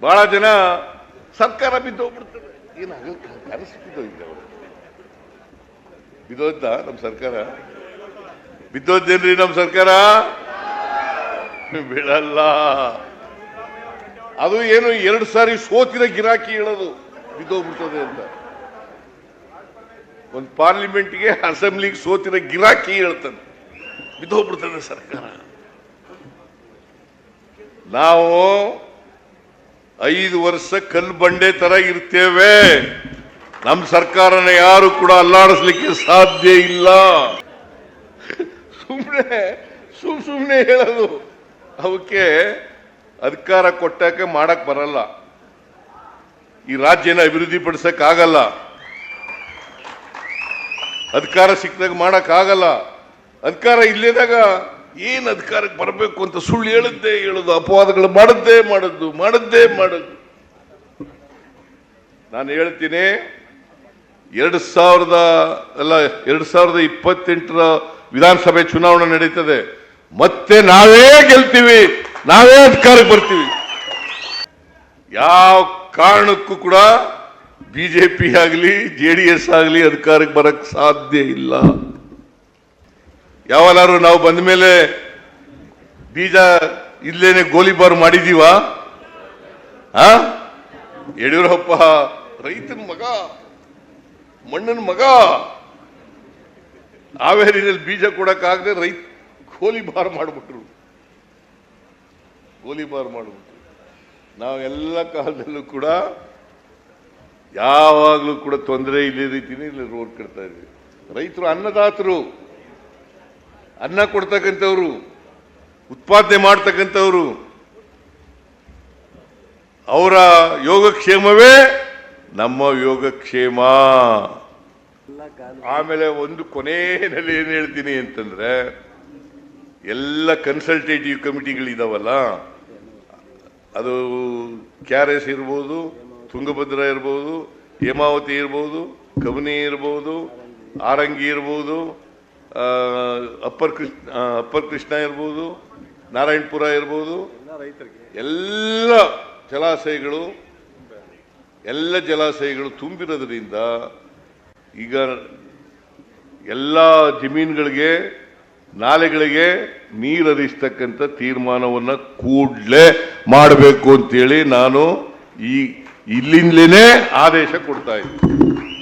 ಬಹಳ ಜನ ಸರ್ಕಾರ ಬಿದ್ದೋಗ್ಬಿಡ್ತದೆ ಏನು ಕನಸು ಬಿದ್ದೋಗಿದ್ದೆ ಅವರು ಬಿದ್ದೋದ್ದ ನಮ್ಮ ಸರ್ಕಾರ? ಬಿದ್ದೋದ್ದೇನ್ರಿ ನಮ್ಮ ಸರ್ಕಾರ? ಬಿಡಲ್ಲ. ಅದು ಏನು ಎರಡು ಸಾರಿ ಸೋತಿನ ಗಿರಾಕಿ ಹೇಳೋದು ಬಿದ್ದೋಗ್ಬಿಡ್ತದೆ ಅಂತ. ಒಂದು ಪಾರ್ಲಿಮೆಂಟ್ಗೆ ಅಸೆಂಬ್ಲಿಗೆ ಸೋತಿನ ಗಿರಾಕಿ ಹೇಳ್ತಾನೆ. ಬಿದ್ದೋಗ್ಬಿಡ್ತದೆ ಸರ್ಕಾರ. ನಾವು ಐದು ವರ್ಷ ಕಲ್ಲು ಬಂಡೆ ತರ ಇರ್ತೇವೆ. ನಮ್ಮ ಸರ್ಕಾರನ ಯಾರು ಕೂಡ ಅಲ್ಲಾಡಿಸ್ಲಿಕ್ಕೆ ಸಾಧ್ಯ ಇಲ್ಲ. ಸುಮ್ಮನೆ ಸುಮ್ ಸುಮ್ಮನೆ ಹೇಳೋದು. ಅವಕ್ಕೆ ಅಧಿಕಾರ ಕೊಟ್ಟಕ್ಕೆ ಮಾಡಕ್ ಬರಲ್ಲ. ಈ ರಾಜ್ಯನ ಅಭಿವೃದ್ಧಿ ಪಡಿಸಕ್ ಆಗಲ್ಲ. ಅಧಿಕಾರ ಸಿಕ್ಕಿದಾಗ ಮಾಡಕ್ ಆಗಲ್ಲ. ಅಧಿಕಾರ ಇಲ್ಲಿದಾಗ ಏನ್ ಅಧಿಕಾರಕ್ಕೆ ಬರಬೇಕು ಅಂತ ಸುಳ್ಳು ಹೇಳದ್ದೇ ಹೇಳೋದು, ಅಪವಾದಗಳು ಮಾಡದ್ದೇ ಮಾಡದ್ದು ಮಾಡದ್ದೇ ಮಾಡದ್ದು ನಾನು ಹೇಳ್ತೀನಿ, ಎರಡು ಸಾವಿರದ, ಅಲ್ಲ, ಎರಡು ಸಾವಿರದ ಇಪ್ಪತ್ತೆಂಟರ ವಿಧಾನಸಭೆ ಚುನಾವಣೆ ನಡೀತದೆ. ಮತ್ತೆ ನಾವೇ ಗೆಲ್ತೀವಿ, ನಾವೇ ಅಧಿಕಾರಕ್ಕೆ ಬರ್ತೀವಿ. ಯಾವ ಕಾರಣಕ್ಕೂ ಕೂಡ ಬಿಜೆಪಿ ಆಗಲಿ, ಜೆ ಡಿ ಎಸ್ ಆಗಲಿ ಅಧಿಕಾರಕ್ಕೆ ಬರಕ್ಕೆ ಸಾಧ್ಯ ಇಲ್ಲ. ಯಾವಲಾರು ನಾವು ಬಂದ ಮೇಲೆ ಬೀಜ ಇಲ್ಲೇನೆ ಗೋಲಿಬಾರ್ ಮಾಡಿದೀವ? ಆ? ಯಡಿಯೂರಪ್ಪ ರೈತನ ಮಗ, ಮಣ್ಣನ ಮಗ. ಹಾವೇರಿನಲ್ಲಿ ಬೀಜ ಕೊಡಕ್ಕಾಗದೆ ರೈತ ಗೋಲಿಬಾರ್ ಮಾಡಿಬಿಟ್ರು. ಗೋಲಿಬಾರ್ ಮಾಡಿಬಿಟ್ರು. ನಾವು ಎಲ್ಲ ಕಾಲದಲ್ಲೂ ಕೂಡ ಯಾವಾಗಲೂ ಕೂಡ ತೊಂದರೆ ಇಲ್ಲೇ ರೀತಿನೇ ಇಲ್ಲಿ ರೋಡ್ ಕಟ್ತಾ ಇದ್ವಿ. ರೈತರು ಅನ್ನದಾತರು. ಅನ್ನ ಕೊಡ್ತಕ್ಕಂಥವ್ರು, ಉತ್ಪಾದನೆ ಮಾಡ್ತಕ್ಕಂಥವ್ರು, ಅವರ ಯೋಗಕ್ಷೇಮವೇ ನಮ್ಮ ಯೋಗಕ್ಷೇಮ. ಆಮೇಲೆ ಒಂದು ಕೊನೆಯಲ್ಲಿ ಏನ್ ಹೇಳ್ತೀನಿ ಅಂತಂದ್ರೆ, ಎಲ್ಲ ಕನ್ಸಲ್ಟೇಟಿವ್ ಕಮಿಟಿಗಳಿದಾವಲ್ಲ ಅದು ಕೆ ಆರ್ ಎಸ್ ಇರ್ಬೋದು, ತುಂಗಭದ್ರಾ ಇರ್ಬೋದು, ಹೇಮಾವತಿ ಇರ್ಬೋದು ಕಬಿನಿ ಇರ್ಬೋದು, ಆರಂಗಿ ಇರ್ಬೋದು ಅಪ್ಪರ್ ಕೃಷ್ಣ ಅಪ್ಪರ್ ಕೃಷ್ಣ ಇರ್ಬೋದು ನಾರಾಯಣಪುರ ಇರ್ಬೋದು ಎಲ್ಲ ಜಲಾಶಯಗಳು ಎಲ್ಲ ಜಲಾಶಯಗಳು ತುಂಬಿರೋದ್ರಿಂದ ಈಗ ಎಲ್ಲ ಜಮೀನುಗಳಿಗೆ ನಾಲೆಗಳಿಗೆ ನೀರು ಹರಿಸ್ತಕ್ಕಂಥ ತೀರ್ಮಾನವನ್ನ ಕೂಡಲೇ ಮಾಡಬೇಕು ಅಂತೇಳಿ ನಾನು ಈ ಇಲ್ಲಿಂದಲೇ ಆದೇಶ ಕೊಡ್ತಾ ಇದ್ದೀನಿ.